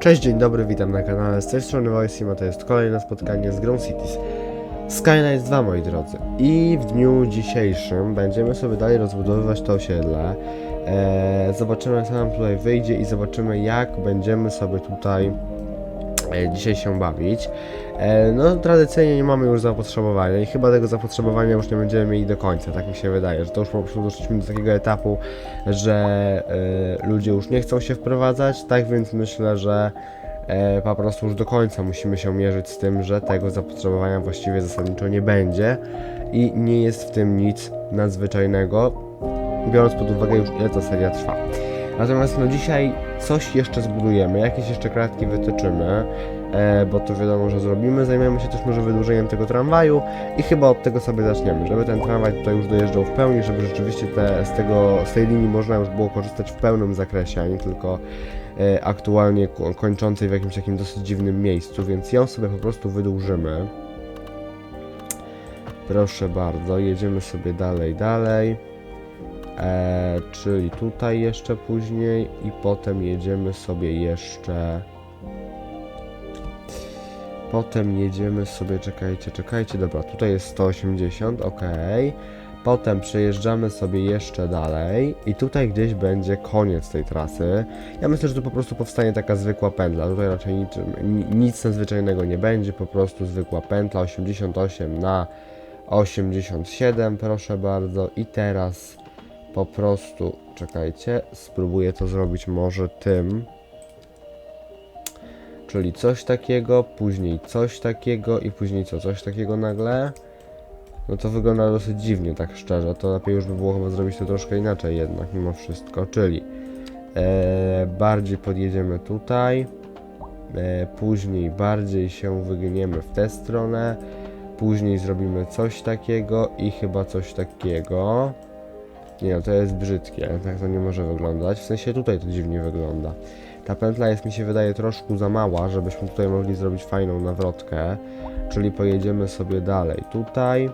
Cześć, dzień dobry, witam na kanale. Z tej strony Voicima, to jest kolejne spotkanie z grą Cities. Skyline 2, moi drodzy. I w dniu dzisiejszym będziemy sobie dalej rozbudowywać to osiedle. Eee, zobaczymy, to nam tutaj wyjdzie i zobaczymy, jak będziemy sobie tutaj dzisiaj się bawić. E, no, tradycyjnie nie mamy już zapotrzebowania i chyba tego zapotrzebowania już nie będziemy mieli do końca, tak mi się wydaje, że to już po prostu doszliśmy do takiego etapu, że e, ludzie już nie chcą się wprowadzać, tak więc myślę, że e, po prostu już do końca musimy się mierzyć z tym, że tego zapotrzebowania właściwie zasadniczo nie będzie i nie jest w tym nic nadzwyczajnego, biorąc pod uwagę już ile ta seria trwa. Natomiast no dzisiaj coś jeszcze zbudujemy, jakieś jeszcze kratki wytyczymy, e, bo to wiadomo, że zrobimy. Zajmiemy się też może wydłużeniem tego tramwaju i chyba od tego sobie zaczniemy, żeby ten tramwaj tutaj już dojeżdżał w pełni, żeby rzeczywiście te, z, tego, z tej linii można już było korzystać w pełnym zakresie, a nie tylko e, aktualnie ko- kończącej w jakimś takim dosyć dziwnym miejscu, więc ją sobie po prostu wydłużymy. Proszę bardzo, jedziemy sobie dalej, dalej. E, czyli tutaj jeszcze później i potem jedziemy sobie jeszcze. Potem jedziemy sobie, czekajcie, czekajcie, dobra, tutaj jest 180, ok potem przejeżdżamy sobie jeszcze dalej i tutaj gdzieś będzie koniec tej trasy. Ja myślę, że tu po prostu powstanie taka zwykła pętla, tutaj raczej nic nadzwyczajnego nie będzie, po prostu zwykła pętla 88 na 87, proszę bardzo. I teraz po prostu, czekajcie, spróbuję to zrobić może tym. Czyli coś takiego, później coś takiego i później co, coś takiego nagle. No to wygląda dosyć dziwnie, tak szczerze. To lepiej już by było chyba zrobić to troszkę inaczej jednak, mimo wszystko. Czyli e, bardziej podjedziemy tutaj, e, później bardziej się wygniemy w tę stronę, później zrobimy coś takiego i chyba coś takiego. Nie no, to jest brzydkie, tak to nie może wyglądać. W sensie tutaj to dziwnie wygląda. Ta pętla jest mi się wydaje troszkę za mała, żebyśmy tutaj mogli zrobić fajną nawrotkę. Czyli pojedziemy sobie dalej tutaj.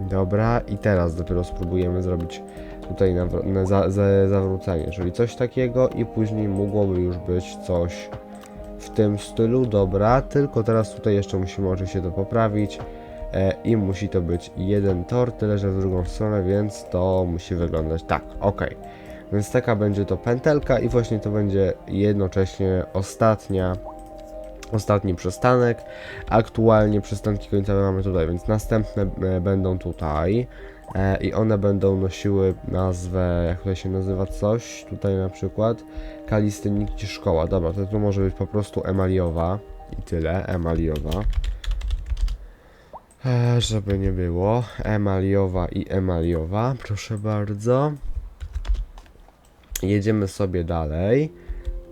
Dobra, i teraz dopiero spróbujemy zrobić tutaj za za zawrócenie, czyli coś takiego i później mogłoby już być coś w tym stylu, dobra, tylko teraz tutaj jeszcze musimy oczywiście to poprawić i musi to być jeden tor, tyle że w drugą stronę, więc to musi wyglądać tak, ok. Więc taka będzie to pętelka i właśnie to będzie jednocześnie ostatnia, ostatni przystanek. Aktualnie przystanki końcowe mamy tutaj, więc następne e, będą tutaj. E, I one będą nosiły nazwę, jak to się nazywa coś, tutaj na przykład Kalistyniki Szkoła. Dobra, to tu może być po prostu emaliowa i tyle, emaliowa. E, żeby nie było, emaliowa i emaliowa, proszę bardzo. Jedziemy sobie dalej.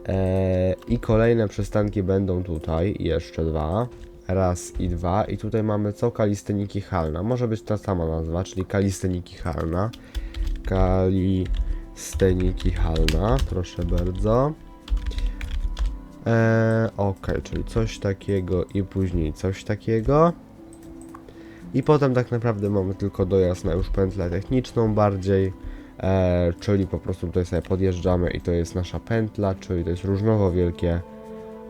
E, I kolejne przystanki będą tutaj, jeszcze dwa. Raz i dwa. I tutaj mamy co? Kalistyniki Halna. Może być ta sama nazwa, czyli Kalistyniki Halna. Kalistyniki Halna, proszę bardzo. E, ok, czyli coś takiego i później coś takiego. I potem tak naprawdę mamy tylko dojazd na już pętlę techniczną bardziej. E, czyli po prostu tutaj sobie podjeżdżamy i to jest nasza pętla, czyli to jest różnowo wielkie,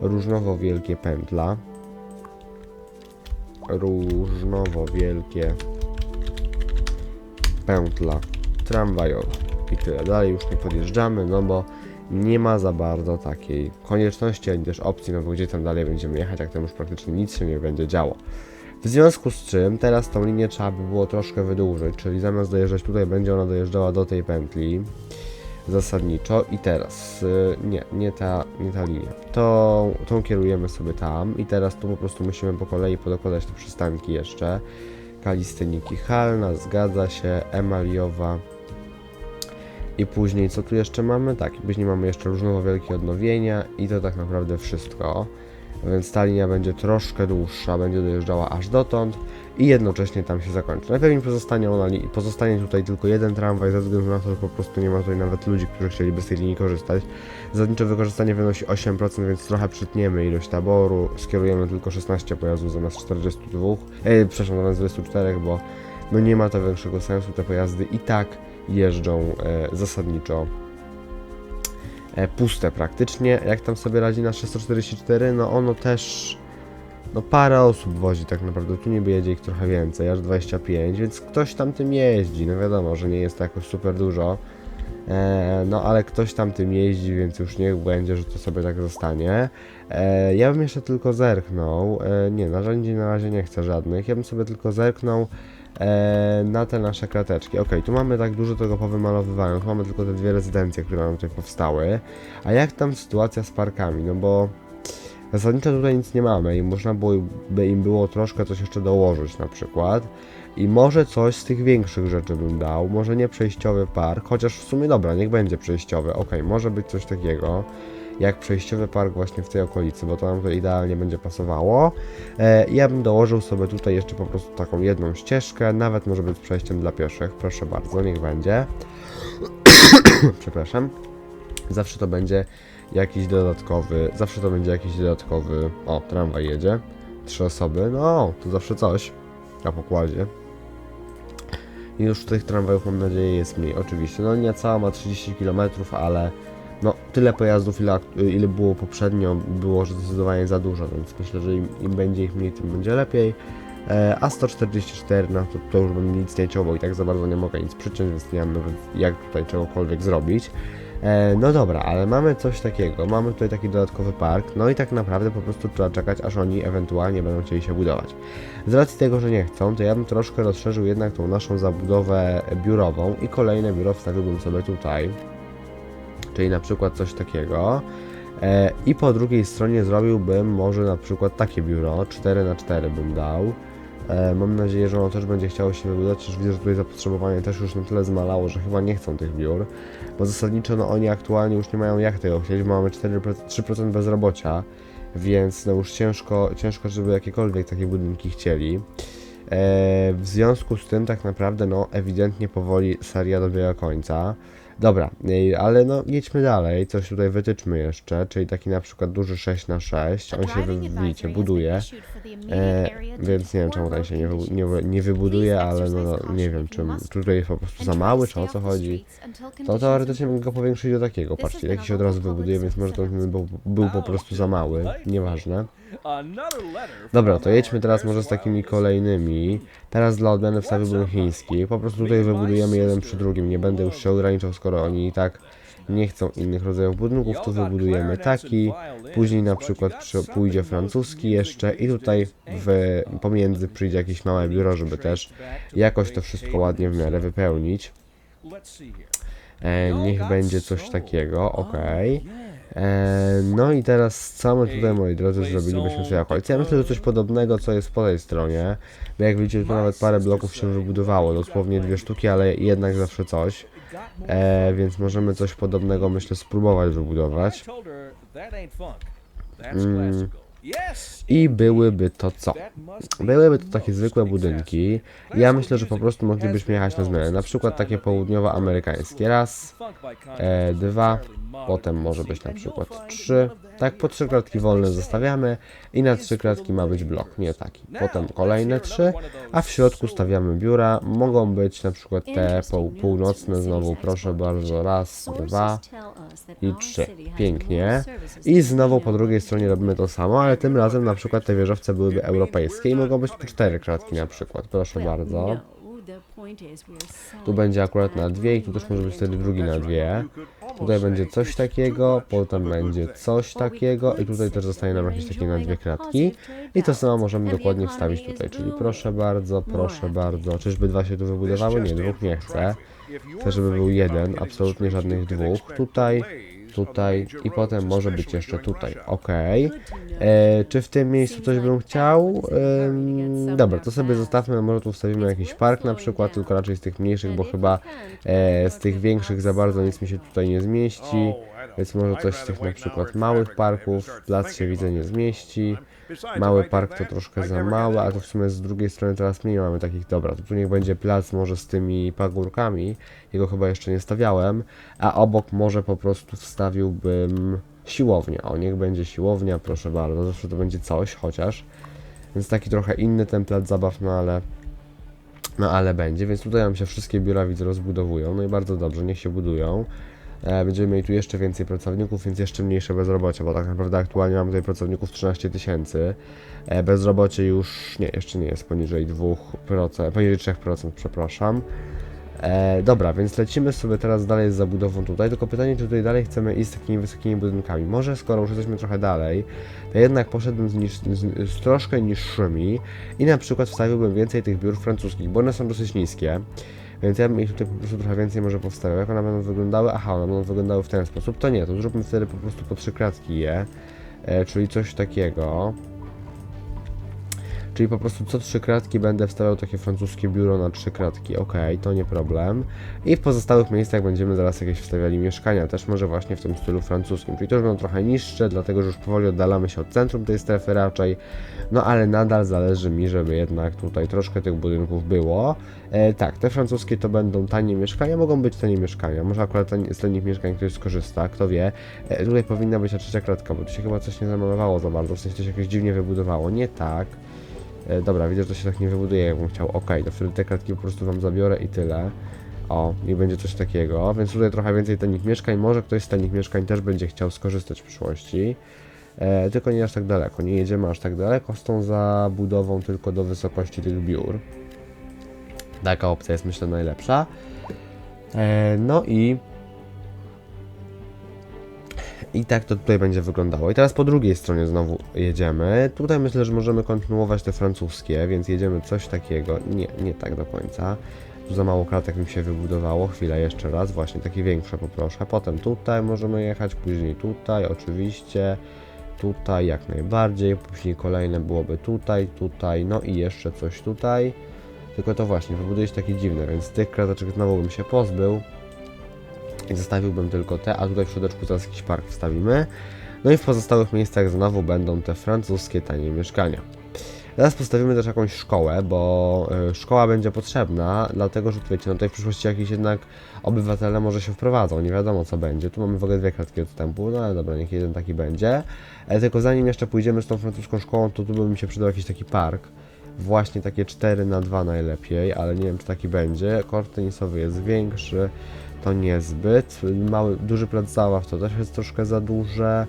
różnowo wielkie pętla. Różnowo wielkie pętla tramwajowa. I tyle. Dalej już nie podjeżdżamy, no bo nie ma za bardzo takiej konieczności, ani też opcji, no bo gdzie tam dalej będziemy jechać, jak tam już praktycznie nic się nie będzie działo. W związku z czym teraz tą linię trzeba by było troszkę wydłużyć, czyli zamiast dojeżdżać tutaj, będzie ona dojeżdżała do tej pętli zasadniczo i teraz, y, nie, nie ta, nie ta linia, tą, tą kierujemy sobie tam i teraz tu po prostu musimy po kolei podokładać te przystanki jeszcze. Kalistyniki Halna, zgadza się, Emaliowa i później co tu jeszcze mamy? Tak, później mamy jeszcze różnowo wielkie odnowienia i to tak naprawdę wszystko. Więc ta linia będzie troszkę dłuższa, będzie dojeżdżała aż dotąd i jednocześnie tam się zakończy. Najpewniej pozostanie, ona, pozostanie tutaj tylko jeden tramwaj, ze względu na to, że po prostu nie ma tutaj nawet ludzi, którzy chcieliby z tej linii korzystać. Zasadnicze wykorzystanie wynosi 8%, więc trochę przytniemy ilość taboru, skierujemy tylko 16 pojazdów zamiast 42, e, przepraszam, zamiast 24, bo no nie ma to większego sensu, te pojazdy i tak jeżdżą e, zasadniczo puste praktycznie. Jak tam sobie radzi na 644, no ono też no parę osób wozi tak naprawdę, tu niby jedzie ich trochę więcej, aż 25, więc ktoś tam tym jeździ, no wiadomo, że nie jest to jakoś super dużo, e, no ale ktoś tam tym jeździ, więc już niech będzie, że to sobie tak zostanie. E, ja bym jeszcze tylko zerknął, e, nie, narzędzi na razie nie chcę żadnych, ja bym sobie tylko zerknął e, na te nasze krateczki. Ok, tu mamy tak dużo tego powymalowywania, tu mamy tylko te dwie rezydencje, które nam tutaj powstały, a jak tam sytuacja z parkami, no bo... Zasadniczo tutaj nic nie mamy i można by im było troszkę coś jeszcze dołożyć na przykład. I może coś z tych większych rzeczy bym dał, może nie przejściowy park, chociaż w sumie dobra, niech będzie przejściowy, ok, może być coś takiego, jak przejściowy park właśnie w tej okolicy, bo to nam to idealnie będzie pasowało. E, ja bym dołożył sobie tutaj jeszcze po prostu taką jedną ścieżkę, nawet może być przejściem dla pieszych, proszę bardzo, niech będzie. Przepraszam. Zawsze to będzie jakiś dodatkowy, zawsze to będzie jakiś dodatkowy, o, tramwaj jedzie, trzy osoby, no, to zawsze coś na pokładzie. I już tych tramwajów mam nadzieję jest mniej, oczywiście, no nie cała ma 30 km, ale no tyle pojazdów ile, ile było poprzednio było zdecydowanie za dużo, więc myślę, że im, im będzie ich mniej, tym będzie lepiej. E, a 144, no to, to już bym nic nie ciął, bo i tak za bardzo nie mogę nic przyciąć, więc nie mam nawet jak tutaj czegokolwiek zrobić. E, no dobra, ale mamy coś takiego, mamy tutaj taki dodatkowy park, no i tak naprawdę po prostu trzeba czekać, aż oni ewentualnie będą chcieli się budować. Z racji tego, że nie chcą, to ja bym troszkę rozszerzył jednak tą naszą zabudowę biurową i kolejne biuro wstawiłbym sobie tutaj, czyli na przykład coś takiego. E, I po drugiej stronie zrobiłbym może na przykład takie biuro, 4 na 4 bym dał. E, mam nadzieję, że ono też będzie chciało się wybudować, już widzę, że tutaj zapotrzebowanie też już na tyle zmalało, że chyba nie chcą tych biur, bo zasadniczo no oni aktualnie już nie mają jak tego chcieć, bo mamy 4%, 3% bezrobocia, więc no już ciężko, ciężko, żeby jakiekolwiek takie budynki chcieli. E, w związku z tym tak naprawdę no ewidentnie powoli seria dobiega końca. Dobra, ale no jedźmy dalej, coś tutaj wytyczmy jeszcze, czyli taki na przykład duży 6 na 6 on się, widzicie, buduje. E, więc nie wiem czemu tutaj się nie, wy, nie, nie wybuduje, ale no, no nie wiem czym, czy tutaj jest po prostu za mały, czy o co chodzi. To teoretycznie mogę go powiększyć do takiego, patrzcie, jakiś się od razu wybuduje, więc może ten był, był po prostu za mały, nieważne. Dobra, to jedźmy teraz może z takimi kolejnymi. Teraz dla odmiany wstawiłbym chiński. Po prostu tutaj wybudujemy jeden przy drugim. Nie będę już się ograniczał, skoro oni i tak nie chcą innych rodzajów budynków, to wybudujemy taki. Później na przykład przy, pójdzie francuski jeszcze i tutaj w, pomiędzy przyjdzie jakieś małe biuro, żeby też jakoś to wszystko ładnie w miarę wypełnić. E, niech będzie coś takiego, ok. E, no i teraz co my tutaj, moi drodzy, zrobilibyśmy w tej okolicy? Ja myślę, że coś podobnego, co jest po tej stronie, bo jak widzicie, tu nawet parę bloków się wybudowało, dosłownie dwie sztuki, ale jednak zawsze coś. E, więc możemy coś podobnego, myślę, spróbować wybudować. Mm. I byłyby to co? Byłyby to takie zwykłe budynki. Ja myślę, że po prostu moglibyśmy jechać na zmianę. Na przykład takie południowoamerykańskie. Raz, e, dwa, potem może być na przykład trzy. Tak, po trzy kratki wolne zostawiamy i na trzy kratki ma być blok, nie taki. Potem kolejne trzy, a w środku stawiamy biura. Mogą być na przykład te pół, północne znowu, proszę bardzo, raz, dwa i trzy. Pięknie. I znowu po drugiej stronie robimy to samo, ale tym razem na przykład te wieżowce byłyby europejskie i mogą być po cztery kratki na przykład, proszę bardzo. Tu będzie akurat na dwie i tu też może być wtedy drugi na dwie. Tutaj będzie coś takiego, potem będzie coś takiego i tutaj też zostanie nam jakieś takie na dwie kratki. I to samo możemy dokładnie wstawić tutaj, czyli proszę bardzo, proszę bardzo. Czyżby dwa się tu wybudowały? Nie, dwóch nie chcę. Chcę, żeby był jeden, absolutnie żadnych dwóch. Tutaj, tutaj i potem może być jeszcze tutaj. Ok. E, czy w tym miejscu coś bym chciał? Ym, dobra, to sobie zostawmy, może tu wstawimy jakiś park na przykład, tylko raczej z tych mniejszych, bo chyba e, z tych większych za bardzo nic mi się tutaj nie zmieści. Więc może coś z tych na przykład małych parków, plac się widzę nie zmieści. Mały park to troszkę za mały, a to w sumie z drugiej strony teraz mniej mamy takich, dobra, to tu niech będzie plac może z tymi pagórkami, jego chyba jeszcze nie stawiałem, a obok może po prostu wstawiłbym siłownię, o niech będzie siłownia, proszę bardzo, zawsze to będzie coś, chociaż, więc taki trochę inny ten plac zabaw, no ale, no ale będzie, więc tutaj nam się wszystkie biura widzę rozbudowują, no i bardzo dobrze, niech się budują. E, będziemy mieli tu jeszcze więcej pracowników, więc jeszcze mniejsze bezrobocie, bo tak naprawdę aktualnie mamy tutaj pracowników 13 tysięcy. E, bezrobocie już nie, jeszcze nie jest poniżej 2%, poniżej 3%, przepraszam. E, dobra, więc lecimy sobie teraz dalej z zabudową tutaj, tylko pytanie, czy tutaj dalej chcemy iść z takimi wysokimi budynkami. Może skoro już jesteśmy trochę dalej, to jednak poszedłbym z, niż, z, z troszkę niższymi i na przykład wstawiłbym więcej tych biur francuskich, bo one są dosyć niskie. Więc ja bym ich tutaj po prostu trochę więcej może powstawiał. Jak one będą wyglądały? Aha, one będą wyglądały w ten sposób. To nie, to zróbmy wtedy po prostu po trzy kratki je. E, czyli coś takiego. Czyli po prostu co trzy kratki będę wstawiał takie francuskie biuro na trzy kratki. Ok, to nie problem. I w pozostałych miejscach będziemy zaraz jakieś wstawiali mieszkania, też może właśnie w tym stylu francuskim. Czyli to już będą trochę niższe, dlatego że już powoli oddalamy się od centrum tej strefy raczej. No ale nadal zależy mi, żeby jednak tutaj troszkę tych budynków było. E, tak, te francuskie to będą tanie mieszkania, mogą być tanie mieszkania. Może akurat z tanich mieszkań ktoś skorzysta, kto wie. E, tutaj powinna być ta trzecia kratka, bo tu się chyba coś nie zamalowało za bardzo, w sensie to się jakoś dziwnie wybudowało. Nie tak. E, dobra, widzę, że to się tak nie wybuduje, jakbym chciał. Ok, to wtedy te kratki po prostu wam zabiorę i tyle. O, i będzie coś takiego, więc tutaj trochę więcej tanich mieszkań. Może ktoś z tanich mieszkań też będzie chciał skorzystać w przyszłości. E, tylko nie aż tak daleko, nie jedziemy aż tak daleko z tą zabudową, tylko do wysokości tych biur. Taka opcja jest myślę najlepsza. E, no i i tak to tutaj będzie wyglądało. I teraz po drugiej stronie znowu jedziemy. Tutaj myślę, że możemy kontynuować te francuskie, więc jedziemy coś takiego. Nie, nie tak do końca. Tu za mało kratek mi się wybudowało. Chwilę jeszcze raz, właśnie takie większe poproszę. Potem tutaj możemy jechać, później tutaj oczywiście. Tutaj jak najbardziej, później kolejne byłoby tutaj, tutaj, no i jeszcze coś tutaj. Tylko to właśnie, wybuduje się takie dziwne, więc tych krateczek znowu bym się pozbył. Zostawiłbym tylko te, a tutaj w środeczku zaraz jakiś park wstawimy. No i w pozostałych miejscach znowu będą te francuskie tanie mieszkania. Teraz postawimy też jakąś szkołę, bo y, szkoła będzie potrzebna, dlatego że tu wiecie, no tutaj w przyszłości jakiś jednak obywatele może się wprowadzą, nie wiadomo co będzie. Tu mamy w ogóle dwie kratki odstępu, no ale dobra, niech jeden taki będzie. E, tylko zanim jeszcze pójdziemy z tą francuską szkołą, to tu by mi się przydał jakiś taki park. Właśnie takie 4 na 2 najlepiej, ale nie wiem czy taki będzie. Kort tenisowy jest większy, to niezbyt. Mały, duży plac zabaw to też jest troszkę za duże.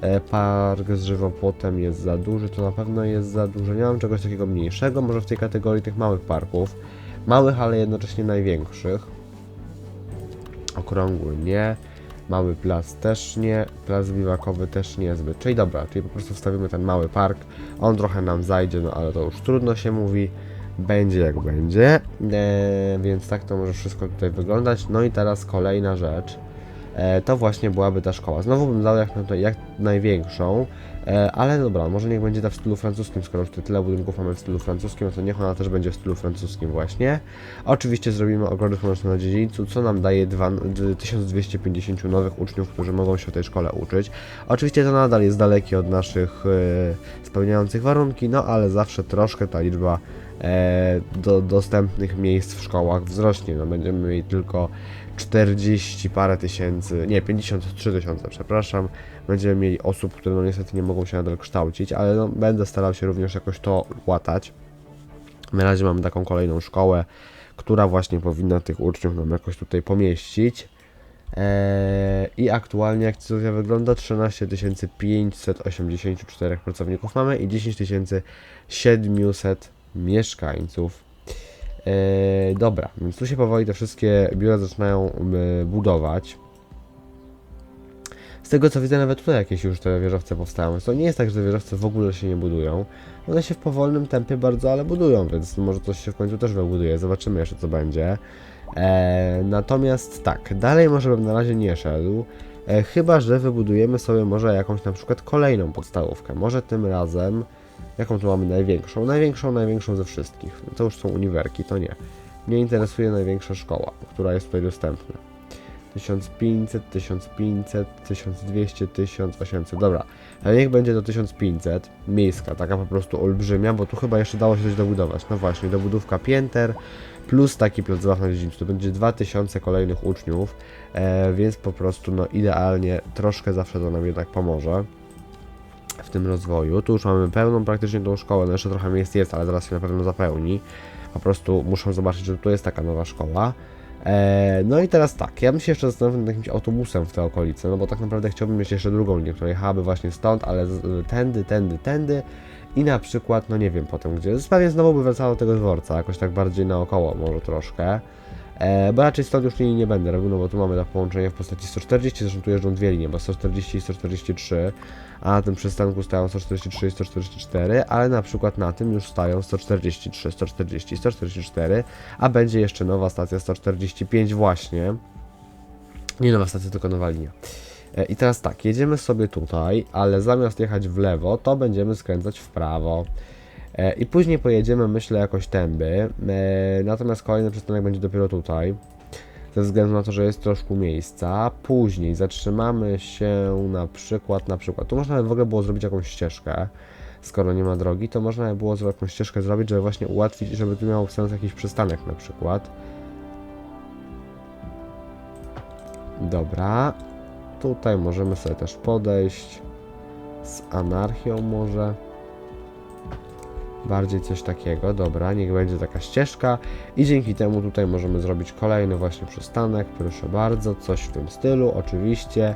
E, Park z żywopłotem jest za duży, to na pewno jest za duże. Nie mam czegoś takiego mniejszego, może w tej kategorii tych małych parków. Małych, ale jednocześnie największych. Okrągły nie. Mały plac też nie. Plac biwakowy też niezbyt. Czyli dobra, czyli po prostu wstawimy ten mały park. On trochę nam zajdzie, no ale to już trudno się mówi. Będzie jak będzie. E, więc tak to może wszystko tutaj wyglądać. No i teraz kolejna rzecz e, to właśnie byłaby ta szkoła. Znowu bym dał jak, jak największą, e, ale dobra, może niech będzie ta w stylu francuskim, skoro już tyle budynków mamy w stylu francuskim, no to niech ona też będzie w stylu francuskim właśnie. Oczywiście zrobimy ogrody słoneczne na dziedzińcu, co nam daje dwa, d- 1250 nowych uczniów, którzy mogą się w tej szkole uczyć. Oczywiście to nadal jest dalekie od naszych e, spełniających warunki, no ale zawsze troszkę ta liczba do, dostępnych miejsc w szkołach wzrośnie. No, będziemy mieli tylko 40 parę tysięcy, nie, 53 tysiące, przepraszam. Będziemy mieli osób, które no niestety nie mogą się nadal kształcić, ale no, będę starał się również jakoś to łatać. Na razie mamy taką kolejną szkołę, która właśnie powinna tych uczniów nam jakoś tutaj pomieścić. Eee, I aktualnie jak sytuacja wygląda, 13 584 pracowników mamy i 10 700 mieszkańców. Eee, dobra, więc tu się powoli te wszystkie biura zaczynają y, budować. Z tego co widzę, nawet tutaj jakieś już te wieżowce powstają. Więc to nie jest tak, że wieżowce w ogóle się nie budują. One się w powolnym tempie bardzo, ale budują, więc może coś się w końcu też wybuduje. Zobaczymy jeszcze co będzie. Eee, natomiast tak, dalej może bym na razie nie szedł. E, chyba, że wybudujemy sobie może jakąś na przykład kolejną podstawówkę. Może tym razem. Jaką tu mamy największą? Największą, największą ze wszystkich. To już są uniwerki, to nie. Mnie interesuje największa szkoła, która jest tutaj dostępna. 1500, 1500, 1200, 1800, dobra. Ale niech będzie to 1500, miejska, taka po prostu olbrzymia, bo tu chyba jeszcze dało się coś dobudować. No właśnie, dobudówka pięter, plus taki plac na dziedzińcu. To będzie 2000 kolejnych uczniów, e, więc po prostu no idealnie, troszkę zawsze to nam jednak pomoże w tym rozwoju. Tu już mamy pełną praktycznie tą szkołę, no jeszcze trochę miejsc jest, ale zaraz się na pewno zapełni. Po prostu muszę zobaczyć, że tu jest taka nowa szkoła. E, no i teraz tak, ja bym się jeszcze zastanowił nad jakimś autobusem w te okolice, no bo tak naprawdę chciałbym mieć jeszcze drugą linię, która jechałaby właśnie stąd, ale z, tędy, tędy, tędy i na przykład, no nie wiem potem gdzie, pewnie znowu by wracała do tego dworca, jakoś tak bardziej naokoło może troszkę. E, bo raczej stąd już linii nie będę robił, no bo tu mamy to połączenie w postaci 140, zresztą tu jeżdżą dwie linie, bo 140 i 143, a na tym przystanku stają 143 i 144, ale na przykład na tym już stają 143, 140 i 144, a będzie jeszcze nowa stacja 145 właśnie. Nie nowa stacja, tylko nowa linia. E, I teraz tak, jedziemy sobie tutaj, ale zamiast jechać w lewo, to będziemy skręcać w prawo. E, I później pojedziemy, myślę, jakoś tędy. E, Natomiast kolejny przystanek będzie dopiero tutaj. Ze względu na to, że jest troszkę miejsca. Później zatrzymamy się na przykład, na przykład. Tu można by w ogóle było zrobić jakąś ścieżkę. Skoro nie ma drogi, to można by było jakąś ścieżkę zrobić, żeby właśnie ułatwić, żeby tu miał sens jakiś przystanek na przykład. Dobra. Tutaj możemy sobie też podejść. Z anarchią może. Bardziej coś takiego, dobra, niech będzie taka ścieżka i dzięki temu tutaj możemy zrobić kolejny właśnie przystanek, proszę bardzo, coś w tym stylu, oczywiście.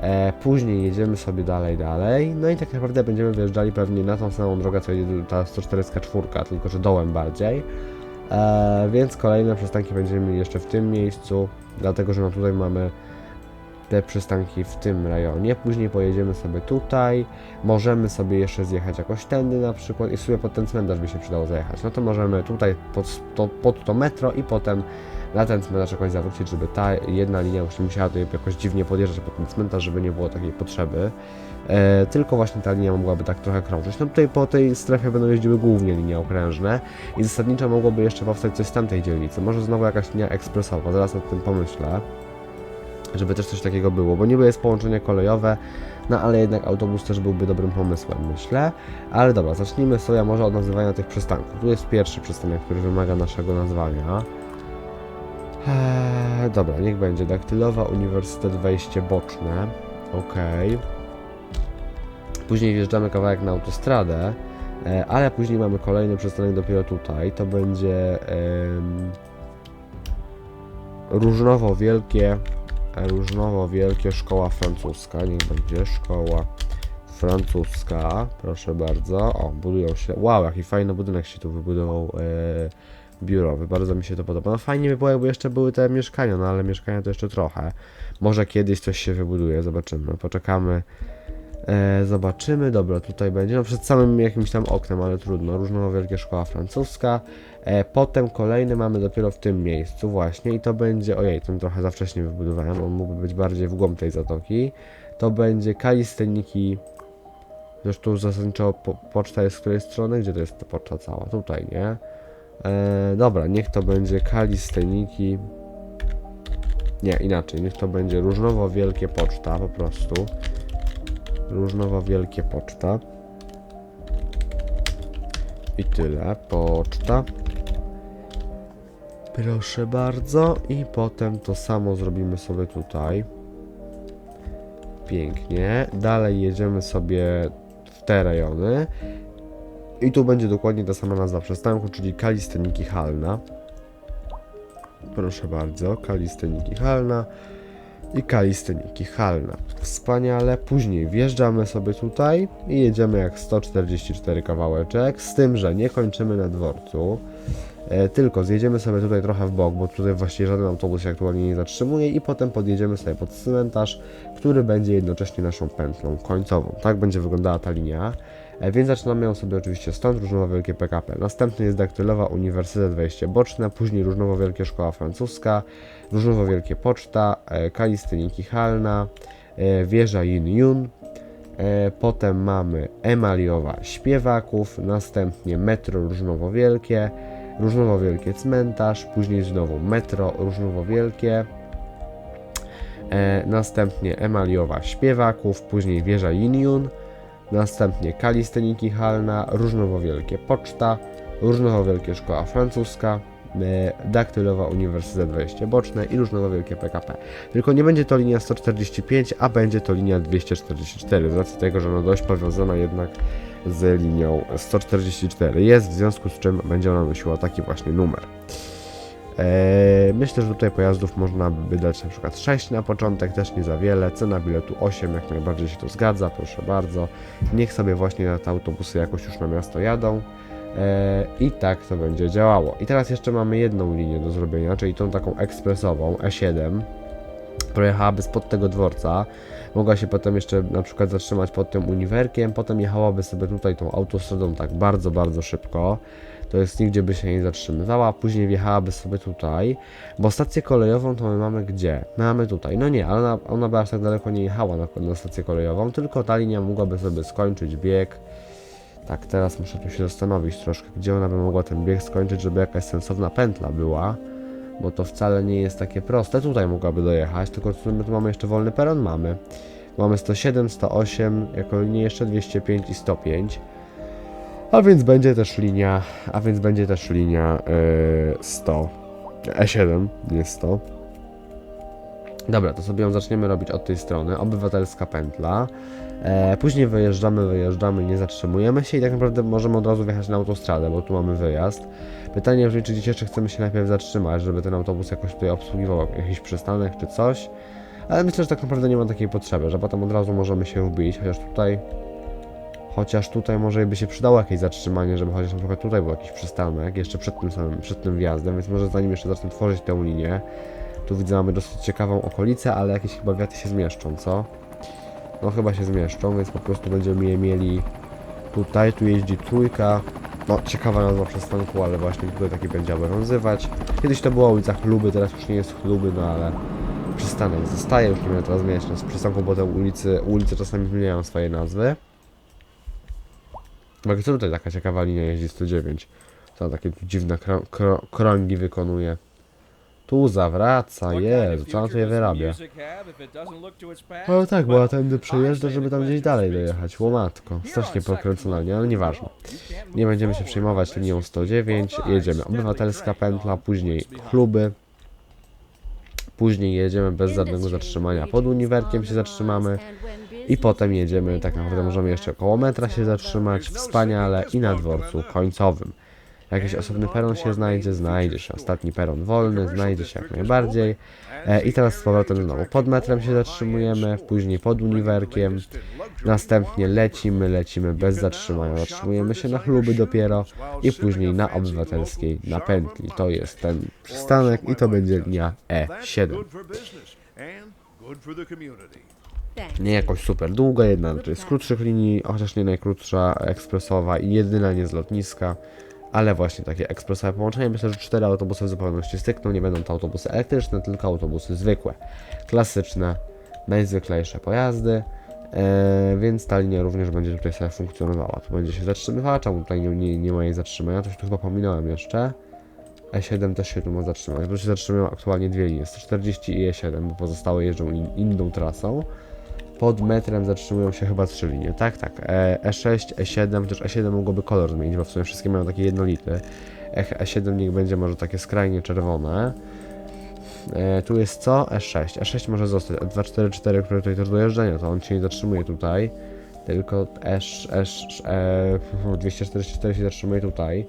E, później jedziemy sobie dalej, dalej, no i tak naprawdę będziemy wjeżdżali pewnie na tą samą drogę, co jedzie ta 144, tylko że dołem bardziej. E, więc kolejne przystanki będziemy jeszcze w tym miejscu, dlatego że no tutaj mamy te przystanki w tym rejonie. Później pojedziemy sobie tutaj. Możemy sobie jeszcze zjechać jakoś tędy na przykład i sobie pod ten cmentarz by się przydało zajechać. No to możemy tutaj pod to, pod to metro i potem na ten cmentarz jakoś zawrócić, żeby ta jedna linia już nie musiała tutaj jakoś dziwnie podjeżdżać pod ten cmentarz, żeby nie było takiej potrzeby. E, tylko właśnie ta linia mogłaby tak trochę krążyć. No tutaj po tej strefie będą jeździły głównie linie okrężne i zasadniczo mogłoby jeszcze powstać coś z tamtej dzielnicy. Może znowu jakaś linia ekspresowa, zaraz nad tym pomyślę żeby też coś takiego było, bo niby jest połączenie kolejowe, no ale jednak autobus też byłby dobrym pomysłem, myślę. Ale dobra, zacznijmy sobie może od nazywania tych przystanków. Tu jest pierwszy przystanek, który wymaga naszego nazwania. Eee, dobra, niech będzie. Daktylowa, Uniwersytet, wejście boczne. Okej. Później wjeżdżamy kawałek na autostradę, e, ale później mamy kolejny przystanek dopiero tutaj. To będzie em, różnowo wielkie różnowo wielkie szkoła francuska, niech będzie szkoła francuska, proszę bardzo. O, budują się, wow, jaki fajny budynek się tu wybudował e, biurowy, bardzo mi się to podoba. No fajnie by było, jakby jeszcze były te mieszkania, no ale mieszkania to jeszcze trochę. Może kiedyś coś się wybuduje, zobaczymy, poczekamy. E, zobaczymy, dobra, tutaj będzie, no przed samym jakimś tam oknem, ale trudno, różnowo wielkie szkoła francuska. E, potem kolejny mamy dopiero w tym miejscu właśnie. I to będzie, ojej, ten trochę za wcześnie wybudowałem, on mógłby być bardziej w głąb tej zatoki. To będzie kalisteniki, zresztą zasadniczo po, poczta jest z której strony, gdzie to jest ta poczta cała, tutaj, nie? E, dobra, niech to będzie kalisteniki, nie, inaczej, niech to będzie różnowo wielkie poczta po prostu. Różnowo wielkie poczta. I tyle, poczta. Proszę bardzo. I potem to samo zrobimy sobie tutaj. Pięknie. Dalej jedziemy sobie w te rejony. I tu będzie dokładnie ta sama nazwa przystanku, czyli Kalisteniki Halna. Proszę bardzo, Kalisteniki Halna i Kalisteniki Halna. Wspaniale. Później wjeżdżamy sobie tutaj i jedziemy jak 144 kawałeczek, z tym, że nie kończymy na dworcu, e, tylko zjedziemy sobie tutaj trochę w bok, bo tutaj właściwie żaden autobus się aktualnie nie zatrzymuje i potem podjedziemy sobie pod cmentarz, który będzie jednocześnie naszą pętlą końcową. Tak będzie wyglądała ta linia. E, Więc zaczynamy ją sobie oczywiście stąd, różnowo wielkie PKP. Następny jest daktylowa Uniwersytet Wejście Boczne, później różnowo wielkie Szkoła Francuska, różnowo wielkie Poczta, e, Kalistyniki Halna, e, wieża Yin Yun, e, potem mamy Emaliowa Śpiewaków, następnie metro różnowo wielkie, różnowo wielkie cmentarz, później znowu metro różnowo wielkie, następnie Emaliowa Śpiewaków, później wieża Yin następnie Kalisteniki Halna, różnowo wielkie Poczta, różnowo wielkie Szkoła Francuska, daktylowa Uniwersytet Wejście Boczne i różnowo wielkie PKP. Tylko nie będzie to linia 145, a będzie to linia 244, z racji tego, że ona dość powiązana jednak z linią 144 jest, w związku z czym będzie ona nosiła taki właśnie numer. Eee, myślę, że tutaj pojazdów można by dać na przykład 6 na początek, też nie za wiele. Cena biletu 8, jak najbardziej się to zgadza, proszę bardzo. Niech sobie właśnie te autobusy jakoś już na miasto jadą. Eee, I tak to będzie działało. I teraz jeszcze mamy jedną linię do zrobienia, czyli tą taką ekspresową E7. Projechałaby spod tego dworca, mogła się potem jeszcze na przykład zatrzymać pod tym uniwerkiem, potem jechałaby sobie tutaj tą autostradą tak bardzo, bardzo szybko. To jest nigdzie by się nie zatrzymywała, później wjechałaby sobie tutaj, bo stację kolejową to my mamy gdzie? My mamy tutaj. No nie, ale ona, ona by aż tak daleko nie jechała na, na stację kolejową, tylko ta linia mogłaby sobie skończyć bieg. Tak, teraz muszę tu się zastanowić troszkę, gdzie ona by mogła ten bieg skończyć, żeby jakaś sensowna pętla była bo to wcale nie jest takie proste. Tutaj mogłaby dojechać, tylko tu my tu mamy jeszcze wolny peron, mamy. Mamy 107, 108, jako linie jeszcze 205 i 105. A więc będzie też linia, a więc będzie też linia yy, 100, E7, nie 100. Dobra, to sobie ją zaczniemy robić od tej strony, obywatelska pętla. E, później wyjeżdżamy, wyjeżdżamy, nie zatrzymujemy się i tak naprawdę możemy od razu wjechać na autostradę, bo tu mamy wyjazd. Pytanie brzmi, czy gdzieś jeszcze chcemy się najpierw zatrzymać, żeby ten autobus jakoś tutaj obsługiwał jakiś przystanek czy coś. Ale myślę, że tak naprawdę nie ma takiej potrzeby, że potem od razu możemy się wbić, chociaż tutaj... Chociaż tutaj może by się przydało jakieś zatrzymanie, żeby chociaż na przykład tutaj był jakiś przystanek, jeszcze przed tym samym, przed tym wjazdem, więc może zanim jeszcze zacznę tworzyć tę linię, tu widzę mamy dosyć ciekawą okolicę, ale jakieś chyba wiaty się zmieszczą, co? No chyba się zmieszczą, więc po prostu będziemy je mieli tutaj, tu jeździ trójka. No ciekawa nazwa przystanku, ale właśnie tutaj taki będzie obowiązywać. Kiedyś to była ulica Chluby, teraz już nie jest Chluby, no ale przystanek zostaje, już nie będę teraz zmieniać z przystanku, bo te ulicy, ulice czasami zmieniają swoje nazwy. Bo co tutaj taka ciekawa linia jeździ 109? Co takie dziwne krą- krą- krągi wykonuje. Tu zawraca, Jezu, co ona tutaj wyrabia? No tak, bo ja tędy przejeżdżę, żeby tam gdzieś dalej dojechać. Łomatko, strasznie pokręcona, ale nieważne. Nie będziemy się przejmować linią 109, jedziemy obywatelska pętla, później chluby. Później jedziemy bez żadnego zatrzymania pod uniwerkiem się zatrzymamy. I potem jedziemy, tak naprawdę możemy jeszcze około metra się zatrzymać, wspaniale i na dworcu końcowym. Jakiś osobny peron się znajdzie, znajdzie się. Ostatni peron wolny, znajdzie się jak najbardziej. E, I teraz z powrotem znowu pod metrem się zatrzymujemy, później pod uniwerkiem. Następnie lecimy, lecimy bez zatrzymania, zatrzymujemy się na chluby dopiero i później na obywatelskiej na pętli. To jest ten przystanek i to będzie linia E7. Good for business and good for the community. Nie jakoś super długa, jedna z krótszych linii, chociaż nie najkrótsza, ekspresowa i jedyna nie z lotniska. Ale właśnie takie ekspresowe połączenie. Myślę, że cztery autobusy w zupełności stykną. Nie będą to autobusy elektryczne, tylko autobusy zwykłe. Klasyczne, najzwyklejsze pojazdy. E, więc ta linia również będzie tutaj sobie funkcjonowała. Tu będzie się zatrzymywała, czemu tutaj nie, nie, nie ma jej zatrzymania, coś tu chyba pominąłem jeszcze. E7 też się tu ma zatrzymać, bo się zatrzymują aktualnie dwie linie, 140 i E7, bo pozostałe jeżdżą in, inną trasą. Pod metrem zatrzymują się chyba trzy linie, tak, tak. E, E6, E7, chociaż E7 mogłoby kolor zmienić, bo w sumie wszystkie mają taki jednolity. E, E7 niech będzie może takie skrajnie czerwone. E, tu jest co? E6. E6 może zostać. E244, które tutaj też do jeżdżenia, to on się nie zatrzymuje tutaj. Tylko S, S, e, 244 się zatrzymuje tutaj.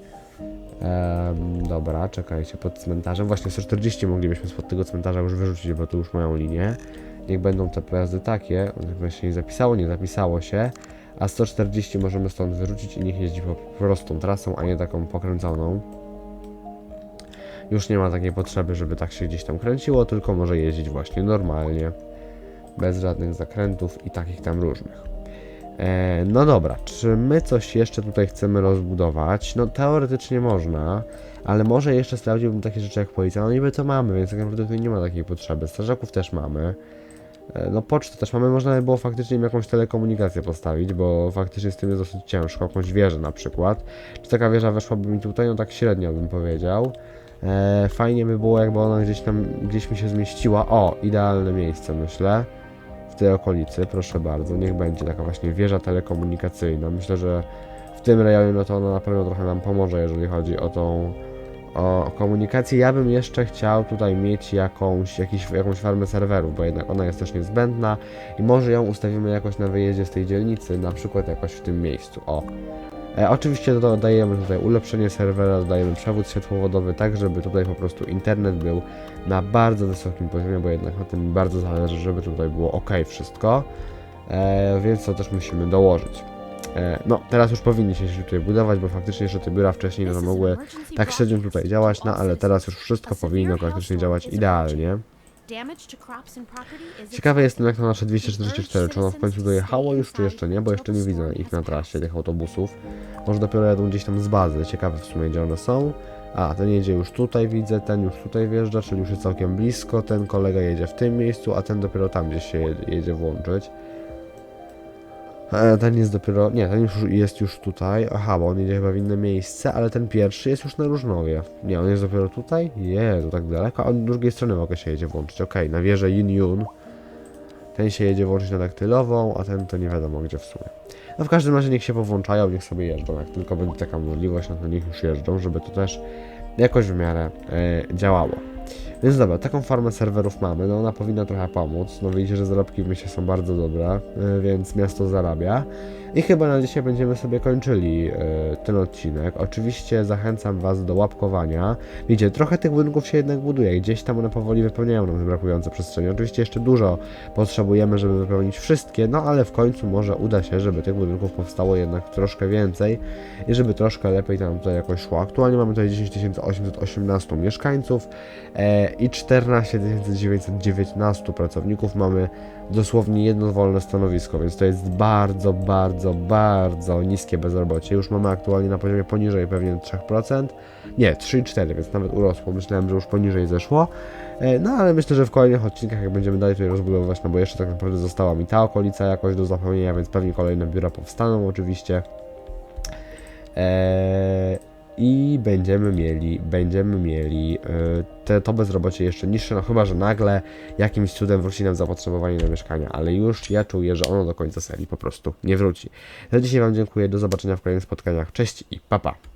Dobra, czekajcie, pod cmentarzem. Właśnie 140 moglibyśmy spod tego cmentarza już wyrzucić, bo tu już mają linię. Niech będą te pojazdy takie. Się nie zapisało, nie zapisało się. A 140 możemy stąd wyrzucić i niech jeździ po prostą trasą, a nie taką pokręconą. Już nie ma takiej potrzeby, żeby tak się gdzieś tam kręciło, tylko może jeździć właśnie normalnie. Bez żadnych zakrętów i takich tam różnych. E, no dobra, czy my coś jeszcze tutaj chcemy rozbudować? No teoretycznie można, ale może jeszcze sprawdziłbym takie rzeczy jak policja. No niby to mamy, więc tak naprawdę tutaj nie ma takiej potrzeby. Strażaków też mamy. E, No pocztę też mamy, można by było faktycznie im jakąś telekomunikację postawić, bo faktycznie z tym jest dosyć ciężko, jakąś wieżę na przykład. Czy taka wieża weszłaby mi tutaj? No tak średnio bym powiedział. E, fajnie by było jakby ona gdzieś tam, gdzieś mi się zmieściła. O, idealne miejsce myślę. W tej okolicy, proszę bardzo, niech będzie taka właśnie wieża telekomunikacyjna. Myślę, że w tym rejonie no to ona na pewno trochę nam pomoże, jeżeli chodzi o tą o komunikację. Ja bym jeszcze chciał tutaj mieć jakąś, jakiś, jakąś farmę serwerów, bo jednak ona jest też niezbędna i może ją ustawimy jakoś na wyjeździe z tej dzielnicy, na przykład jakoś w tym miejscu. O, E, oczywiście do- dodajemy tutaj ulepszenie serwera, dodajemy przewód światłowodowy, tak żeby tutaj po prostu internet był na bardzo wysokim poziomie, bo jednak na tym bardzo zależy, żeby tutaj było ok wszystko, e, więc to też musimy dołożyć. E, no, teraz już powinniście się tutaj budować, bo faktycznie jeszcze te biura wcześniej no, to mogły tak średnio tutaj działać, no ale teraz już wszystko powinno praktycznie działać idealnie. Ciekawe jestem jak to nasze 244, czy ono w końcu dojechało już, czy jeszcze nie, bo jeszcze nie widzę ich na trasie, tych autobusów. Może dopiero jadą gdzieś tam z bazy, ciekawe w sumie gdzie one są. A, ten jedzie już tutaj, widzę, ten już tutaj wjeżdża, czyli już jest całkiem blisko, ten kolega jedzie w tym miejscu, a ten dopiero tam gdzieś się jedzie włączyć. E, Ten jest dopiero, nie, ten już jest już tutaj, aha, bo on jedzie chyba w inne miejsce, ale ten pierwszy jest już na Różnowie. Nie, on jest dopiero tutaj? Jezu, tak daleko, a z drugiej strony mogę się jedzie włączyć, okej, na wieżę Yin Yun. Ten się jedzie włączyć na daktylową, a ten to nie wiadomo gdzie w sumie. No w każdym razie niech się powłączają, niech sobie jeżdżą, jak tylko będzie taka możliwość, no to niech już jeżdżą, żeby to też jakoś w miarę e, działało. Więc dobra, taką farmę serwerów mamy, no ona powinna trochę pomóc. No widzicie, że zarobki w mieście są bardzo dobre, e, więc miasto zarabia. I chyba na dzisiaj będziemy sobie kończyli e, ten odcinek. Oczywiście zachęcam Was do łapkowania. Widzicie, trochę tych budynków się jednak buduje, gdzieś tam one powoli wypełniają nam brakujące przestrzenie. Oczywiście jeszcze dużo potrzebujemy, żeby wypełnić wszystkie, no ale w końcu może uda się, żeby tych budynków powstało jednak troszkę więcej i żeby troszkę lepiej nam tutaj jakoś szło. Aktualnie mamy tutaj 10 818 mieszkańców e, i 14 919 pracowników. Mamy dosłownie jedno wolne stanowisko, więc to jest bardzo, bardzo, bardzo niskie bezrobocie. Już mamy aktualnie na poziomie poniżej pewnie 3%. Nie, 3,4, więc nawet urosło. Myślałem, że już poniżej zeszło. E, No ale myślę, że w kolejnych odcinkach, jak będziemy dalej tutaj rozbudowywać, no bo jeszcze tak naprawdę została mi ta okolica jakoś do zapełnienia, więc pewnie kolejne biura powstaną oczywiście. Eee, I będziemy mieli, będziemy mieli e, te, to bezrobocie jeszcze niższe, no chyba, że nagle jakimś cudem wróci nam zapotrzebowanie na mieszkania, ale już ja czuję, że ono do końca serii po prostu nie wróci. Za dzisiaj Wam dziękuję, do zobaczenia w kolejnych spotkaniach, cześć i papa. Pa.